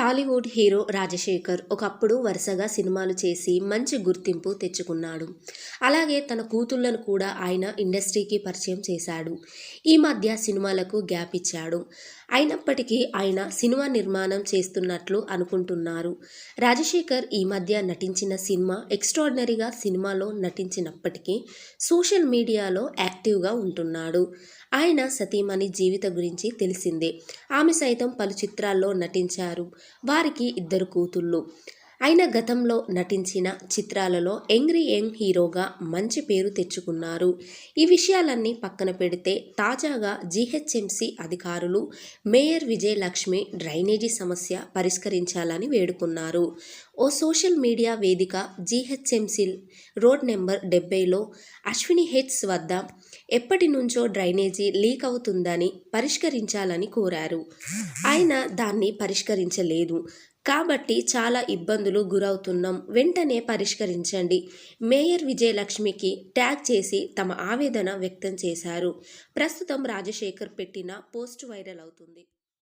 Tollywood hero Rajasekhar ఒకప్పుడు వరుసగా సినిమాలు చేసి మంచి గుర్తింపు తెచ్చుకున్నాడు. అలాగే తన కూతుళ్ళను కూడా ఆయన ఇండస్ట్రీకి పరిచయం చేశాడు. ఈ మధ్య సినిమాలకు గ్యాప్ ఇచ్చాడు. అయినప్పటికీ ఆయన సినిమా నిర్మాణం చేస్తున్నట్లు అనుకుంటున్నారు. రాజశేఖర్ ఈ మధ్య నటించిన సినిమా ఎక్స్ట్రాడినరీగా సినిమాలో నటించినప్పటికీ సోషల్ మీడియాలో యాక్టివ్గా ఉంటున్నాడు. ఆయన సతీమణి జీవిత గురించి తెలిసిందే. ఆమె సైతం పలు చిత్రాల్లో నటించారు. వారికి ఇద్దరు కూతుళ్ళు. ఆయన గతంలో నటించిన చిత్రాలలో యంగ్రీ యంగ్ హీరోగా మంచి పేరు తెచ్చుకున్నారు. ఈ విషయాలన్నీ పక్కన పెడితే తాజాగా జీహెచ్ఎంసీ అధికారులు మేయర్ విజయలక్ష్మి డ్రైనేజీ సమస్య పరిష్కరించాలని వేడుకున్నారు. ఓ సోషల్ మీడియా వేదిక జీహెచ్ఎంసీ రోడ్ నెంబర్ డెబ్బైలో అశ్విని హెడ్స్ వద్ద ఎప్పటి నుంచో డ్రైనేజీ లీక్ అవుతుందని పరిష్కరించాలని కోరారు. ఆయన దాన్ని పరిష్కరించలేదు. కాబట్టి చాలా ఇబ్బందులు గురవుతున్నాం. వెంటనే పరిష్కరించండి. మేయర్ విజయలక్ష్మికి ట్యాగ్ చేసి తమ ఆవేదన వ్యక్తం చేశారు. ప్రస్తుతం రాజశేఖర్ పెట్టిన పోస్ట్ వైరల్ అవుతుంది.